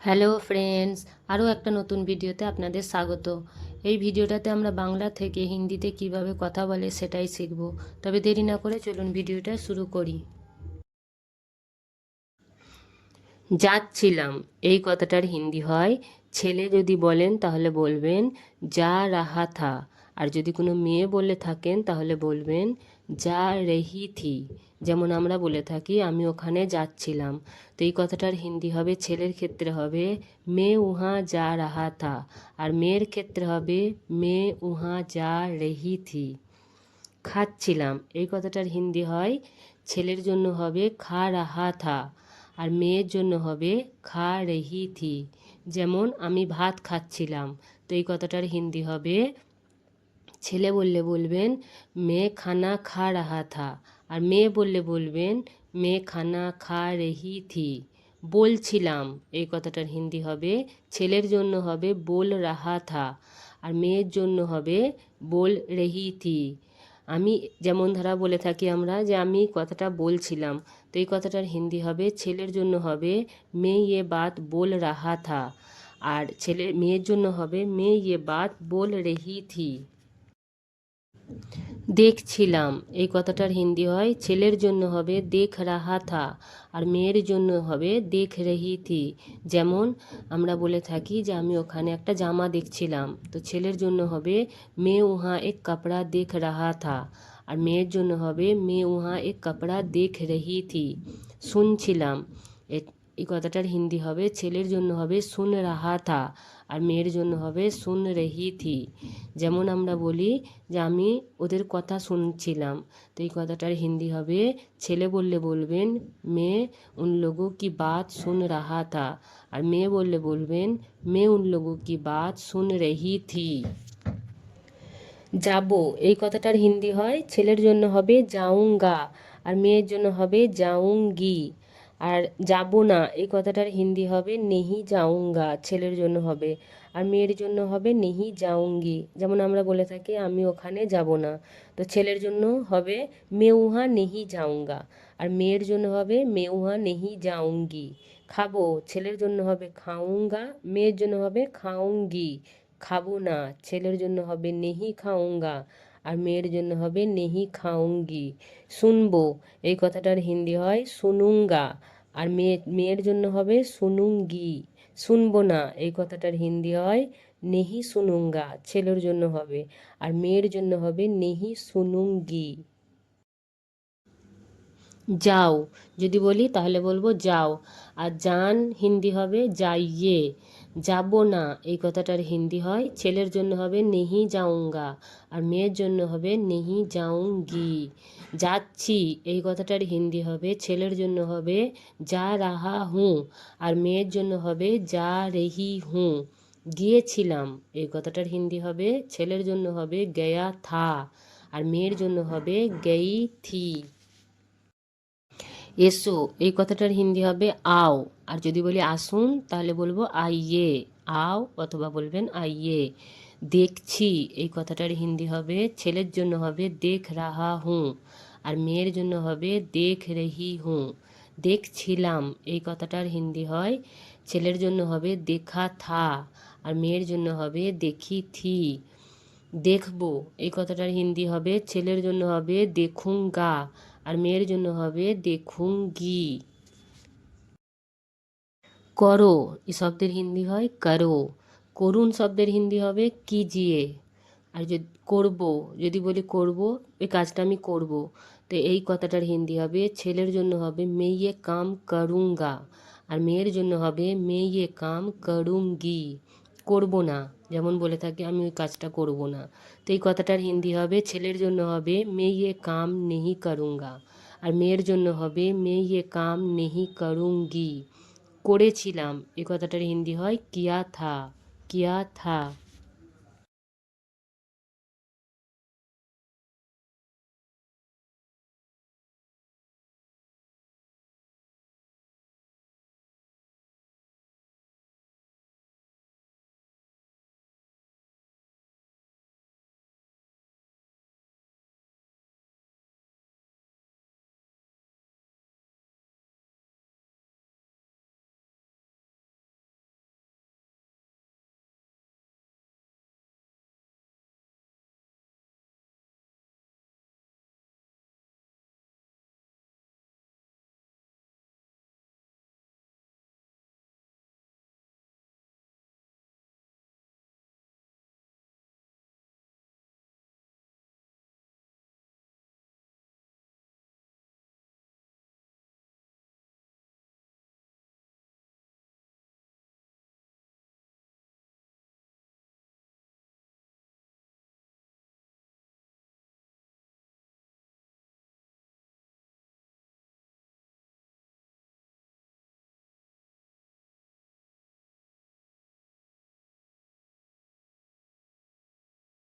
Hello friends, আরও একটা নতুন ভিডিওতে আপনাদের স্বাগত। এই ভিডিওটাতে আমরা বাংলা থেকে হিন্দিতে কীভাবে কথা বলে সেটাই শিখব। তবে দেরি না করে চলুন ভিডিওটা শুরু করি। যাচ্ছিলাম, এই কথাটার হিন্দি হয়, ছেলে যদি বলেন তাহলে বলবেন, যা রাহা থা। আর যদি কোনো মেয়ে বলে থাকেন তাহলে বলবেন, যা রেহি থি। যেমন আমরা বলে থাকি, আমি ওখানে যাচ্ছিলাম। তো এই কথাটার হিন্দি হবে, ছেলের ক্ষেত্রে হবে, মে উহা যা রাহা থা। আর মেয়ের ক্ষেত্রে হবে, মে উহা যা রেহি থি। খাচ্ছিলাম। এই কথাটার হিন্দি হয়, ছেলের জন্য হবে, খা রাহা থা। আর মেয়ের জন্য হবে, খা রেহি থি। যেমন, আমি ভাত খাচ্ছিলাম। তো এই কথাটার হিন্দি হবে, ছেলে বললে বলবেন মেয়ে খানা খা রাহা থা। আর মেয়ে বললে বলবেন, মেয়ে খানা খা রেহি থি। বলছিলাম, এই কথাটার হিন্দি হবে, ছেলের জন্য হবে বল রাহা থা। আর মেয়ের জন্য হবে বল রেহি থি। আমি যেমন ধারা বলে থাকি আমরা যে আমি কথাটা বলছিলাম, তো এই কথাটার হিন্দি হবে, ছেলের জন্য হবে মেয়ে ইয়ে বাত বল রাহা থা। আর ছেলে, মেয়ের জন্য হবে মেয়ে ইয়ে বাত বল রেহি থি। দেখছিলাম। এই কথাটার হিন্দি হয়, ছেলের জন্য হবে দেখ রাহা থা আর মেয়ের জন্য হবে দেখ রেহি থি যেমন আমরা বলে থাকি যে, আমি ওখানে একটা জামা দেখছিলাম। তো ছেলের জন্য হবে মেয়ে উহা এক কাপড়া দেখ রাহা থা আর মেয়ের জন্য হবে মেয়ে উহা এক কাপড়া দেখ রেহি থি শুনছিলাম এই কথাটার হিন্দি হবে, ছেলের জন্য হবে সুন রাহা থা, আর মেয়ের জন্য হবে সুন রেহি থি। যেমন আমরা বলি যে আমি ওদের কথা শুনছিলাম, তো এই কথাটার হিন্দি হবে, ছেলে বললে বলবেন, মেয়ে উন লোক কি বাত শুন রাহা থা। আর মেয়ে বললে বলবেন, মেয়ে উন লোক কি বাত শুন রেহি থি। যাব, এই কথাটার হিন্দি হয়, ছেলের জন্য হবে যাউঙ্গা আর মেয়ের জন্য হবে যাউঙ্গি আর যাব না, এই কথাটার হিন্দি হবে নেহি যাউঙ্গা ছেলের জন্য হবে। আর মেয়ের জন্য হবে নেহি যাউঙ্গি যেমন আমরা বলে থাকি, আমি ওখানে যাব না। তো ছেলের জন্য হবে মেউহা নেহি যাউঙ্গা আর মেয়ের জন্য হবে মেউহা নেহি যাউঙ্গি খাব, ছেলের জন্য হবে খাউঙ্গা মেয়ের জন্য হবে খাউঙ্গি খাব না, ছেলের জন্য হবে নেহি খাউঙ্গা আর মেয়ের জন্য হবে নেহি খাউঙ্গি শুনব। এই কথাটার হিন্দি হয় সুনুঙ্গা। আর মেয়ে, মেয়ের জন্য হবে সুনুঙ্গি। শুনব না। এই কথাটার হিন্দি হয় নেহি সুনুঙ্গা। ছেলের জন্য হবে। আর মেয়ের জন্য হবে নেহি শুনুঙ্গি যাও। যদি বলি, তাহলে বলব যাও। আর যান হিন্দি হবে যাইয়ে। যাব না, এই কথাটার হিন্দি হয়। ছেলের জন্য হবে নেহি যাউঙ্গা আর মেয়ের জন্য হবে নেহি যাউঙ্গি যাচ্ছি, এই কথাটার হিন্দি হবে। ছেলের জন্য হবে যা রাহা হুঁ। আর মেয়ের জন্য হবে যা রেহি হুঁ। গিয়েছিলাম, এই কথাটার হিন্দি হবে। ছেলের জন্য হবে গয়া থা। আর মেয়ের জন্য হবে গেই থি। এসো, এই কথাটার হিন্দি হবে আও। আর যদি বলি আসুন, তাহলে বলব আইয়ে, আও অথবা বলবেন আইয়ে। দেখছি, এই কথাটার হিন্দি হবে ছেলের জন্য হবে দেখ রাহা হুঁ, আর মেয়ের জন্য হবে দেখ রেহি হুঁ। দেখছিলাম, এই কথাটার হিন্দি হয় ছেলের জন্য হবে দেখা থা, আর মেয়ের জন্য হবে দেখি থি। দেখব, এই কথাটার হিন্দি হবে ছেলের জন্য হবে দেখুঙ্গা আর মেয়ের জন্য হবে দেখুঙ্গি করো এই শব্দের হিন্দি হয় করো। করুণ শব্দের হিন্দি হবে কিজিয়ে আর যদি করব, যদি বলি করব, এই কাজটা আমি করব। তো এই কথাটার হিন্দি হবে ছেলের জন্য হবে মেয়ে কাম করুঙ্গা। আর মেয়ের জন্য হবে মেয়ে কাম করুঙ্গি। করব না। যেমন বলে থাকে, আমি ওই কাজটা করব না। তো এই কথাটার হিন্দি হবে, ছেলের জন্য হবে মেয়ে কাম নেহি করুঙ্গা। আর মেয়ের জন্য হবে মেয়ে কাম নেহি করুঙ্গি। করেছিলাম। এই কথাটার হিন্দি হয়, কিয়া থা কিয়া থা।